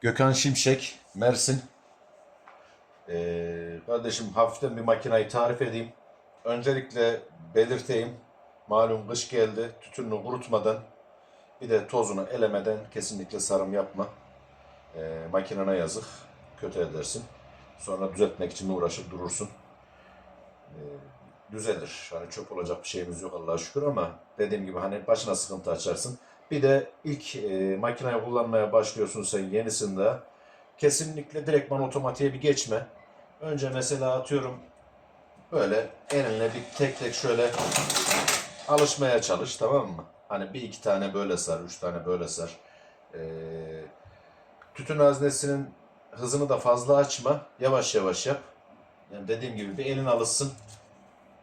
Gökhan Şimşek, Mersin. Ee, kardeşim hafiften bir makinayı tarif edeyim. Öncelikle belirteyim. Malum kış geldi. Tütününü kurutmadan bir de tozunu elemeden kesinlikle sarım yapma. Ee, makinana yazık. Kötü edersin. Sonra düzeltmek için uğraşıp durursun. Ee, düzelir. Hani çöp olacak bir şeyimiz yok Allah'a şükür ama dediğim gibi hani başına sıkıntı açarsın. Bir de ilk e, makineyi kullanmaya başlıyorsun sen yenisinde. Kesinlikle direktman otomatiğe bir geçme. Önce mesela atıyorum böyle elinle bir tek tek şöyle alışmaya çalış tamam mı? Hani bir iki tane böyle sar, üç tane böyle sar. Ee, tütün haznesinin hızını da fazla açma. Yavaş yavaş yap. Yani dediğim gibi bir elin alışsın.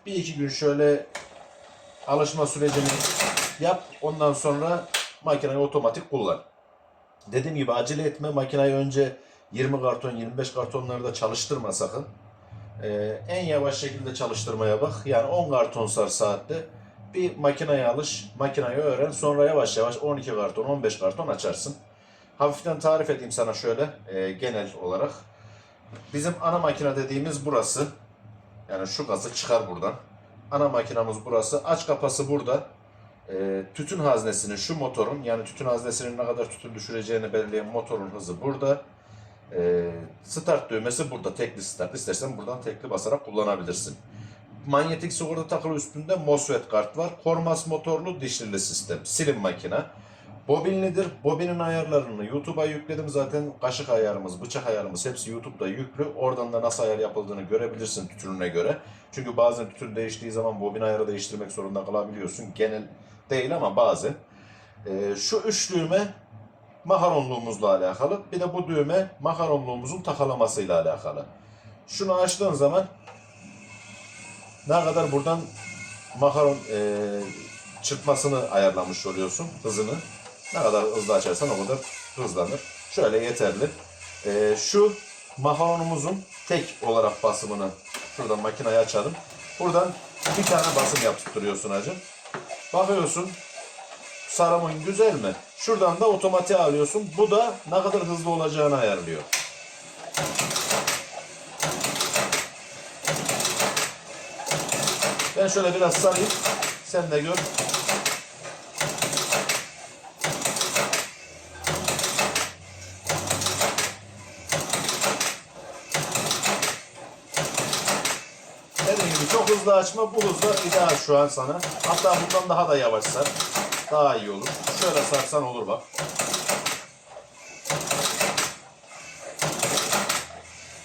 Bir iki gün şöyle alışma sürecini yap. Ondan sonra makineyi otomatik kullan. Dediğim gibi acele etme. Makineyi önce 20 karton, 25 kartonlarda çalıştırma sakın. Ee, en yavaş şekilde çalıştırmaya bak. Yani 10 karton sar saatte. Bir makineye alış, makineyi öğren. Sonra yavaş yavaş 12 karton, 15 karton açarsın. Hafiften tarif edeyim sana şöyle e, genel olarak. Bizim ana makine dediğimiz burası. Yani şu gazı çıkar buradan. Ana makinamız burası. Aç kapası burada. E, tütün haznesinin şu motorun yani tütün haznesinin ne kadar tütün düşüreceğini belirleyen motorun hızı burada. E, start düğmesi burada. Tekli start. İstersen buradan tekli basarak kullanabilirsin. Manyetik sigorta takılı üstünde MOSFET kart var. Kormas motorlu dişlili sistem. Silim makine. Bobinlidir. Bobinin ayarlarını YouTube'a yükledim zaten. Kaşık ayarımız, bıçak ayarımız hepsi YouTube'da yüklü. Oradan da nasıl ayar yapıldığını görebilirsin tütününe göre. Çünkü bazen tütün değiştiği zaman bobin ayarı değiştirmek zorunda kalabiliyorsun. Genel değil ama bazen. Ee, şu üç düğme makaronluğumuzla alakalı. Bir de bu düğme makaronluğumuzun takalamasıyla alakalı. Şunu açtığın zaman ne kadar buradan makaron e, çırpmasını ayarlamış oluyorsun, hızını. Ne kadar hızlı açarsan o kadar hızlanır. Şöyle yeterli. E, şu makaronumuzun tek olarak basımını şuradan makineyi açalım. Buradan bir tane basım yaptırıyorsun hacı. Bakıyorsun sarımın güzel mi? Şuradan da otomatiğe alıyorsun. Bu da ne kadar hızlı olacağını ayarlıyor. Ben şöyle biraz sarayım. Sen de gör. Dediğim gibi çok hızlı açma. Bu hızda ideal şu an sana. Hatta bundan daha da yavaş sar. Daha iyi olur. Şöyle sarsan olur bak.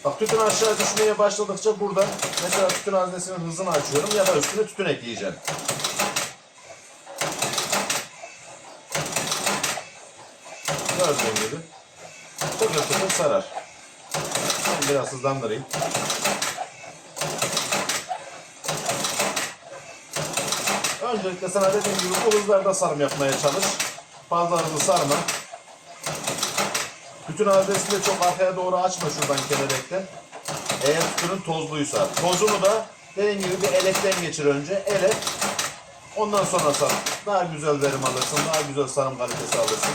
Bak tütün aşağı düşmeye başladıkça burada mesela tütün haznesinin hızını açıyorum ya da üstüne tütün ekleyeceğim. Gördüğün gibi tıkır tıkır sarar. Biraz hızlandırayım. Öncelikle sana dediğim gibi bu hızlarda sarım yapmaya çalış. Fazla hızlı sarma. Bütün adresini de çok arkaya doğru açma şuradan kelebekten. Eğer tütünün tozluysa. Tozunu da dediğim gibi bir elekten geçir önce. Elek. Ondan sonra sar. Daha güzel verim alırsın. Daha güzel sarım kalitesi alırsın.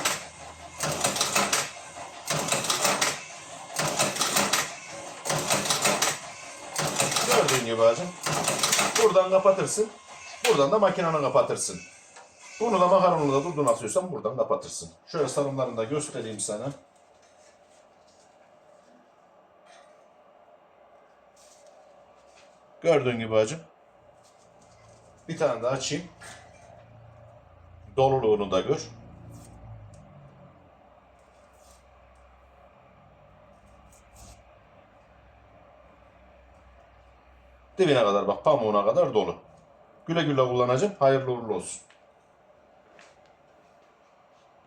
Gördüğün gibi hacım. Buradan kapatırsın. Buradan da makinanı kapatırsın. Bunu da makaronla da durdun atıyorsan buradan kapatırsın. Şöyle sarımlarını da göstereyim sana. Gördüğün gibi hacım. Bir tane daha açayım. Doluluğunu da gör. Dibine kadar bak pamuğuna kadar dolu. Güle güle kullanacağım. Hayırlı uğurlu olsun.